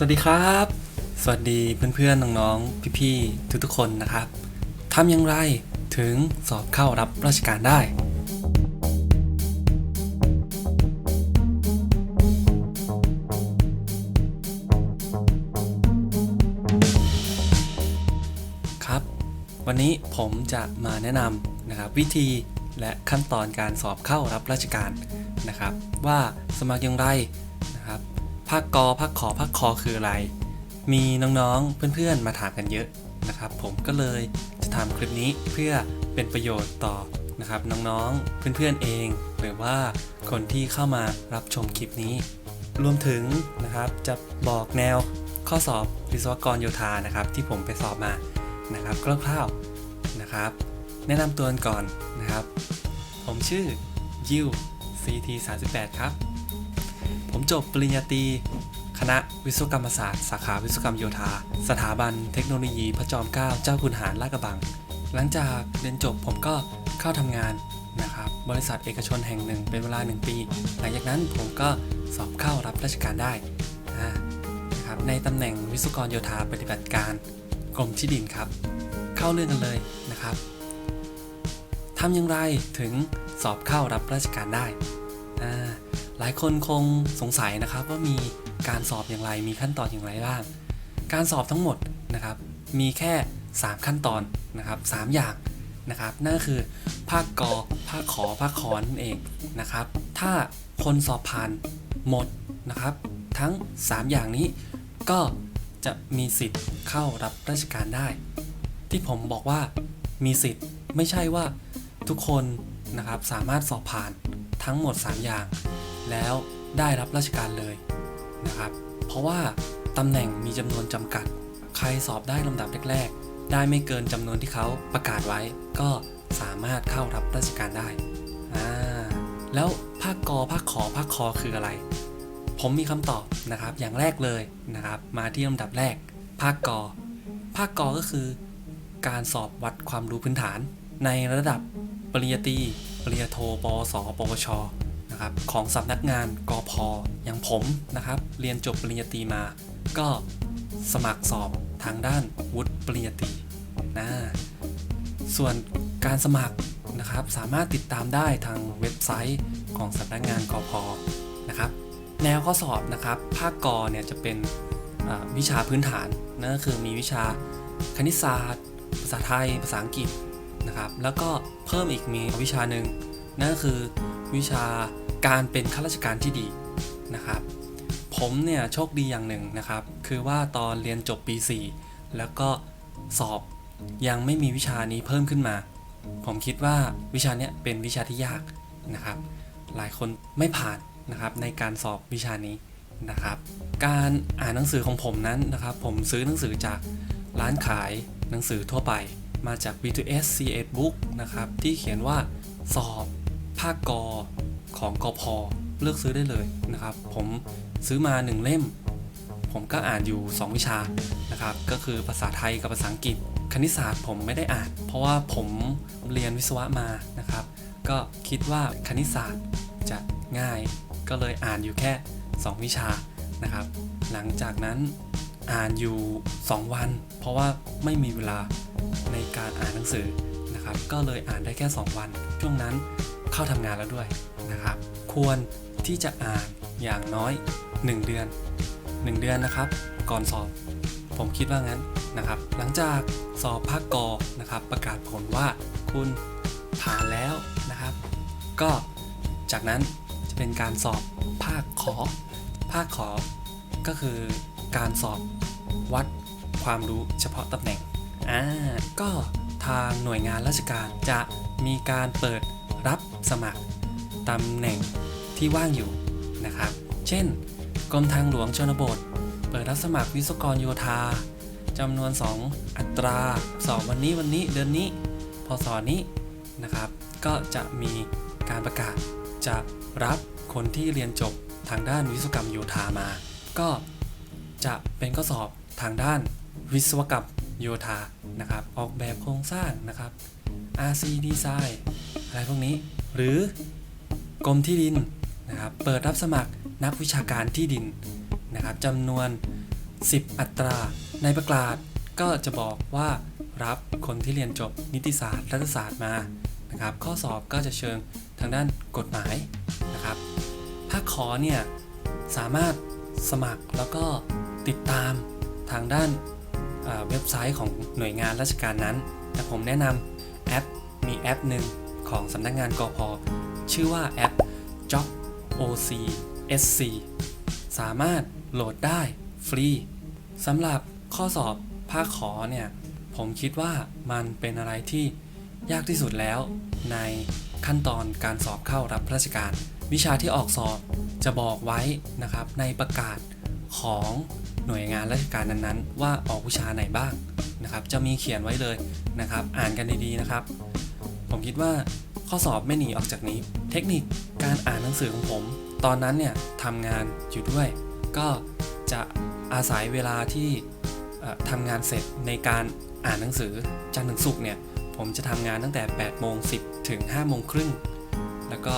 สวัสดีครับ สวัสดีเพื่อนๆน้องๆพี่ๆทุกๆคนนะครับทำอย่างไรถึงสอบเข้ารับราชการได้ ครับ วันนี้ผมจะมาแนะนำนะครับวิธีและขั้นตอนการสอบเข้ารับราชการนะครับ ว่าสมัครอย่างไร ภาคกอภาคขอภาคคอคืออะไร มีน้องๆเพื่อนๆมาถามกันเยอะนะครับ ผมก็เลยจะทำคลิปนี้เพื่อเป็นประโยชน์ต่อนะครับน้องๆเพื่อนๆเอง หรือว่าคนที่เข้ามารับชมคลิปนี้ รวมถึงนะครับจะบอกแนวข้อสอบวิศวกรโยธานะครับ ที่ผมไปสอบมานะครับคร่าวๆนะครับ แนะนำตัวกันก่อนนะครับ ผมชื่อยิว CT 38 ครับ ผมจบปริญญาตรีคณะวิศวกรรมศาสตร์ สาขาวิศวกรรมโยธา สถาบันเทคโนโลยีพระจอมเกล้าเจ้าคุณหารลาดกระบัง หลังจากเรียนจบผมก็เข้าทำงานนะครับบริษัทเอกชนแห่งหนึ่งเป็นเวลา 1 ปี หลังจากนั้นผมก็สอบเข้ารับราชการได้นะครับในตำแหน่งวิศวกรโยธาปฏิบัติการกรมที่ดินครับ เข้าเรื่องกันเลยนะครับทำอย่างไรถึงสอบเข้ารับราชการได้ หลายคนคงสงสัยนะครับว่ามีการสอบอย่างไร มีขั้นตอนอย่างไรบ้าง การสอบทั้งหมดนะครับ มีแค่ 3 ขั้นตอนนะครับ3อย่างนะครับ นั่นก็คือภาคกอภาคขอภาคขอนั่นเองนะครับ ถ้าคนสอบผ่านหมดนะครับ ทั้ง 3 อย่างนี้ก็จะมีสิทธิ์เข้ารับราชการได้ ที่ผมบอกว่ามีสิทธิ์ไม่ใช่ว่าทุกคนนะครับสามารถสอบผ่านทั้งหมด 3 อย่าง แล้วได้รับราชการเลยนะครับ เพราะว่าตำแหน่งมีจำนวนจำกัด ใครสอบได้ลำดับแรกๆ ได้ไม่เกินจำนวนที่เขาประกาศไว้ ก็สามารถเข้ารับราชการได้อ่าแล้วภาคกอภาคขอภาคคอคืออะไร ผมมีคำตอบนะครับ อย่างแรกเลยนะครับ มาที่ลำดับแรก ภาคกอภาคกอก็คือ การสอบวัดความรู้พื้นฐาน ในระดับปริญญาตรีปริญญาโทปวสปวช นะครับของสำนักงานกอพออย่างผมนะครับ เรียนจบปริญญาตรีมา ก็สมัครสอบทางด้านวุฒิปริญญาตรีนะส่วนการสมัครนะครับสามารถติดตามได้ทางเว็บไซต์ของสำนักงานกอพอนะครับแนวข้อสอบนะครับภาคกอเนี่ยจะเป็นวิชาพื้นฐานนั่นก็คือมีวิชาคณิตศาสตร์ ภาษาไทย ภาษาอังกฤษนะครับ แล้วก็เพิ่มอีกมีวิชาหนึ่งนั่นก็คือวิชา การเป็นข้าราชการที่ดีนะครับ ผมเนี่ยโชคดีอย่างหนึ่งนะครับ คือว่าตอนเรียนจบปี 4 แล้วก็สอบยังไม่มีวิชานี้เพิ่มขึ้นมา ผมคิดว่าวิชานี้เป็นวิชาที่ยากนะครับ หลายคนไม่ผ่านนะครับในการสอบวิชานี้นะครับ การอ่านหนังสือของผมนั้นนะครับ ผมซื้อหนังสือจากร้านขายหนังสือทั่วไป มาจาก B2S C8 Book นะครับ ที่เขียนว่าสอบ ภาคกอ ของกอพอเลือกซื้อได้เลยนะครับ ผมซื้อมา 1 เล่ม ผมก็อ่านอยู่ 2 วิชานะครับ ก็คือภาษาไทยกับภาษาอังกฤษ คณิตศาสตร์ผมไม่ได้อ่าน เพราะว่าผมเรียนวิศวะมานะครับ ก็คิดว่าคณิตศาสตร์จะง่าย ก็เลยอ่านอยู่แค่ 2 วิชานะครับ หลังจากนั้นอ่านอยู่ 2 วัน เพราะว่าไม่มีเวลาในการอ่านหนังสือนะครับ ก็เลยอ่านได้แค่ 2 วัน ช่วงนั้นเข้าทำงานแล้วด้วย นะครับ ควรที่จะอ่านอย่างน้อย 1 เดือน 1 เดือนนะครับ ก่อนสอบ ผมคิดว่างั้นนะครับ หลังจากสอบภาคกอนะครับ ประกาศผลว่าคุณผ่านแล้วนะครับ ก็จากนั้นจะเป็นการสอบภาคขอ ภาคขอ ก็คือการสอบวัดความรู้เฉพาะตำแหน่งอ่าก็ทางหน่วยงานราชการจะมีการเปิดรับสมัคร ตำแหน่งที่ว่างอยู่นะครับ เช่น กรมทางหลวงชนบท เปิดรับสมัครวิศวกรโยธาจำนวน 2 อัตราสอบวันนี้วันนี้เดือนนี้พศนี้นะครับ ก็จะมีการประกาศจะรับคนที่เรียนจบทางด้านวิศวกรรมโยธามา ก็จะเป็นข้อสอบทางด้านวิศวกรรมโยธานะครับ ออกแบบโครงสร้างนะครับ RC Design อะไรพวกนี้ หรือ กรมที่ดินนะครับเปิดรับสมัครนักวิชาการที่ดินนะครับจำนวน 10 อัตราในประกาศก็จะบอกว่ารับคนที่เรียนจบนิติศาสตร์รัฐศาสตร์มานะครับ ข้อสอบก็จะเชิงทางด้านกฎหมายนะครับภาคขอเนี่ยสามารถสมัครแล้วก็ติดตามทางด้านเอ่อเว็บไซต์ของหน่วยงานราชการนั้น แต่ผมแนะนำแอปมีแอปหนึ่งของสำนักงานกอพ ชื่อว่าแอป Job OCSC สามารถโหลดได้ฟรีสำหรับข้อสอบภาคขอเนี่ย ผมคิดว่ามันเป็นอะไรที่ยากที่สุดแล้วในขั้นตอนการสอบเข้ารับราชการ วิชาที่ออกสอบจะบอกไว้นะครับในประกาศของหน่วยงานราชการนั้นๆ ว่าออกวิชาไหนบ้างนะครับ จะมีเขียนไว้เลยนะครับ อ่านกันดีๆนะครับ ผมคิดว่า ข้อสอบไม่หนีออกจากนี้ เทคนิคการอ่านหนังสือของผม ตอนนั้นเนี่ยทำงานอยู่ด้วย ก็จะอาศัยเวลาที่ทำงานเสร็จในการอ่านหนังสือจันทร์ถึงศุกร์เนี่ยผมจะทำงานตั้งแต่8โมง10 ถึง5โมงครึ่งแล้วก็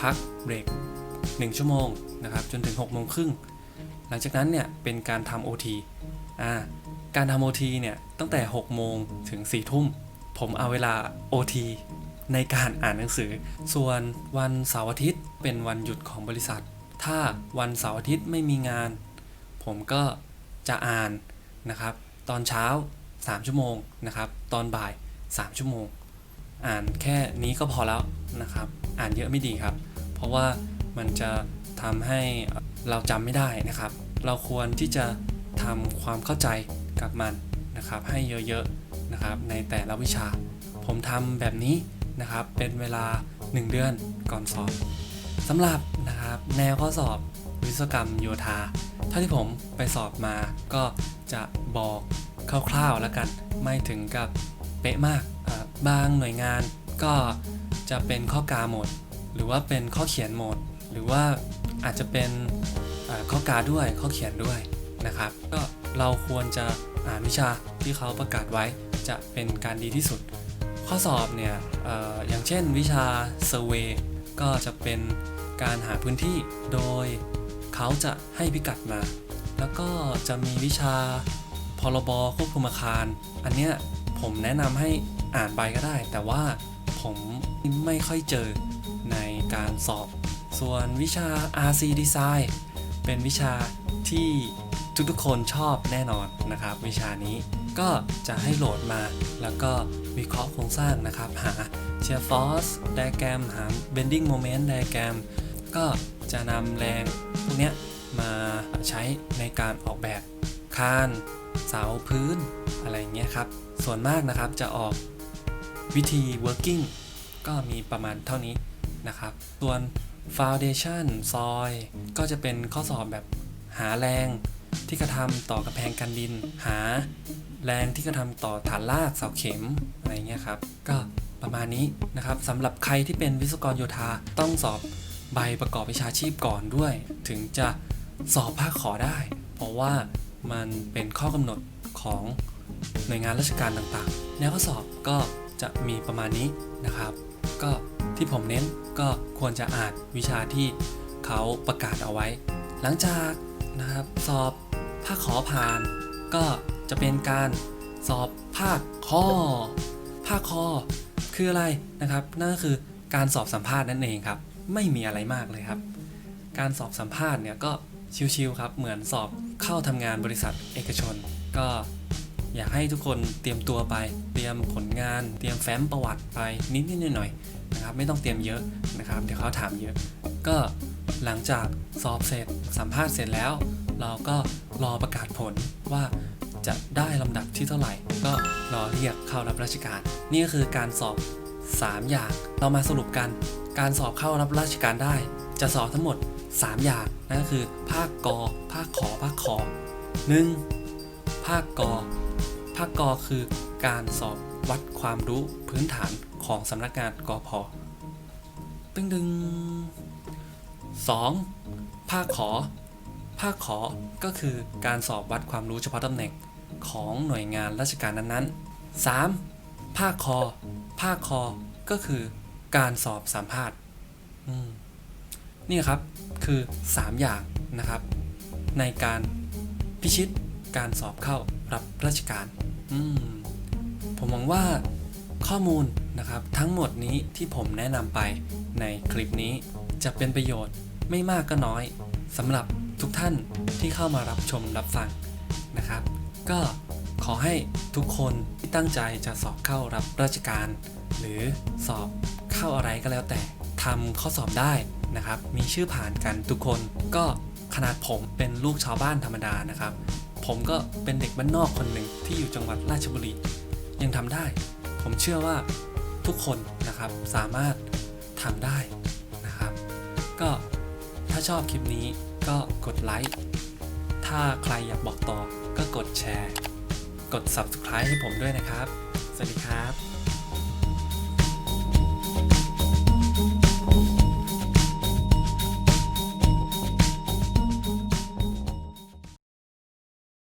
พักเบรก 1 ชั่วโมงนะครับจนถึง6โมงครึ่งหลังจากนั้นเนี่ยเป็นการทำ OT อ่าการทำ OT เนี่ยตั้งแต่6โมงถึง4ทุ่มผมเอาเวลา OT ในการอ่านหนังสือ ส่วนวันเสาร์อาทิตย์เป็นวันหยุดของบริษัท ถ้าวันเสาร์อาทิตย์ไม่มีงาน ผมก็จะอ่านนะครับ ตอนเช้า 3 ชั่วโมงนะครับ ตอนบ่าย 3 ชั่วโมง อ่านแค่นี้ก็พอแล้วนะครับ อ่านเยอะไม่ดีครับ เพราะว่ามันจะทำให้เราจำไม่ได้นะครับ เราควรที่จะทำความเข้าใจกับมันนะครับ ให้เยอะๆนะครับในแต่ละวิชา ผมทำแบบนี้ นะครับ เป็นเวลา 1 เดือนก่อนสอบสำหรับนะครับแนวข้อสอบวิศวกรรมโยธาเท่าที่ผมไปสอบมาก็จะบอกคร่าวๆแล้วกัน ไม่ถึงกับเป๊ะมากบางหน่วยงานก็จะเป็นข้อกาโหมด หรือว่าเป็นข้อเขียนโหมด หรือว่าอาจจะเป็นข้อกาด้วยข้อเขียนด้วยนะครับ ก็เราควรจะอ่านวิชาที่เขาประกาศไว้จะเป็นการดีที่สุด ข้อสอบเนี่ยอออย่างเช่นวิชา Survey ก็จะเป็นการหาพื้นที่โดยเขาจะให้พิกัดมา แล้วก็จะมีวิชาพรบควบคุมอาคาร อันเนี้ยผมแนะนำให้อ่านไปก็ได้ แต่ว่าผมไม่ค่อยเจอในการสอบ ส่วนวิชา RC Design เป็นวิชาที่ทุกๆคนชอบแน่นอนนะครับ วิชานี้ ก็จะให้โหลดมา แล้วก็วิเคราะห์โครงสร้างนะครับ หา shear force diagram หา bending moment diagram ก็จะนำแรงพวกนี้มาใช้ในการออกแบบคานเสาพื้นอะไรอย่างเงี้ยครับ ส่วนมากนะครับจะออกวิธี working ก็มีประมาณเท่านี้นะครับ ส่วน foundation ซอย ก็จะเป็นข้อสอบแบบหาแรง ที่กระทำต่อกระแพงกันดิน หา แรงที่กระทำต่อฐานรากเสาเข็มอะไรเงี้ยครับก็ประมาณนี้นะครับสำหรับใครที่เป็นวิศวกรโยธาต้องสอบใบประกอบวิชาชีพก่อนด้วย ถึงจะสอบภาคขอได้ เพราะว่ามันเป็นข้อกำหนดของหน่วยงานราชการต่างๆ แนวข้อสอบก็จะมีประมาณนี้นะครับ ก็ที่ผมเน้นก็ควรจะอ่านวิชาที่เขาประกาศเอาไว้ หลังจาก นะครับ สอบภาคขอผ่าน ก็จะเป็นการสอบภาคข้อ ภาคคอคืออะไรนะครับ นั่นก็คือการสอบสัมภาษณ์นั่นเองครับ ไม่มีอะไรมากเลยครับ การสอบสัมภาษณ์เนี่ยก็ชิวๆครับ เหมือนสอบเข้าทำงานบริษัทเอกชน ก็อยากให้ทุกคนเตรียมตัวไป เตรียมผลงาน เตรียมแฟ้มประวัติไปนิดๆหน่อยๆนะครับ ไม่ต้องเตรียมเยอะนะครับ เดี๋ยวเขาถามเยอะ ก็ หลังจากสอบเสร็จสัมภาษณ์เสร็จแล้ว เราก็รอประกาศผลว่าจะได้ลำดับที่เท่าไหร่ ก็รอเรียกเข้ารับราชการ นี่ก็คือการสอบ 3 อย่าง เรามาสรุปกัน การสอบเข้ารับราชการได้ จะสอบทั้งหมด 3 อย่างนั่นก็คือ ภาคกอภาคขอภาคคอ 1. ภาคกอภาคกอคือการสอบวัดความรู้พื้นฐานของสำนักงานกอพตึงดึง 2. ภาคขอ ภาคขอก็คือการสอบวัดความรู้เฉพาะตำแหน่งของหน่วยงานราชการนั้นๆ 3. ภาคคอ ภาคคอก็คือการสอบสัมภาษณ์นี่ครับคือ 3 อย่างนะครับ ในการพิชิตการสอบเข้ารับราชการมผมหวังว่าข้อมูลนะครับทั้งหมดนี้ที่ผมแนะนำไปในคลิปนี้ จะเป็นประโยชน์ไม่มากก็น้อยสำหรับทุกท่านที่เข้ามารับชมรับฟังนะครับ ก็ขอให้ทุกคนที่ตั้งใจจะสอบเข้ารับราชการ หรือสอบเข้าอะไรก็แล้วแต่ทำข้อสอบได้นะครับ มีชื่อผ่านกันทุกคนก็ขนาดผมเป็นลูกชาวบ้านธรรมดานะครับ ผมก็เป็นเด็กบ้านนอกคนหนึ่งที่อยู่จังหวัดราชบุรียังทำได้ ผมเชื่อว่าทุกคนนะครับสามารถทำได้ ก็ถ้าชอบคลิปนี้ก็กดไลค์ ถ้าใครอยากบอกต่อก็กดแชร์ กด Subscribe ให้ผมด้วยนะครับ สวัสดีครับ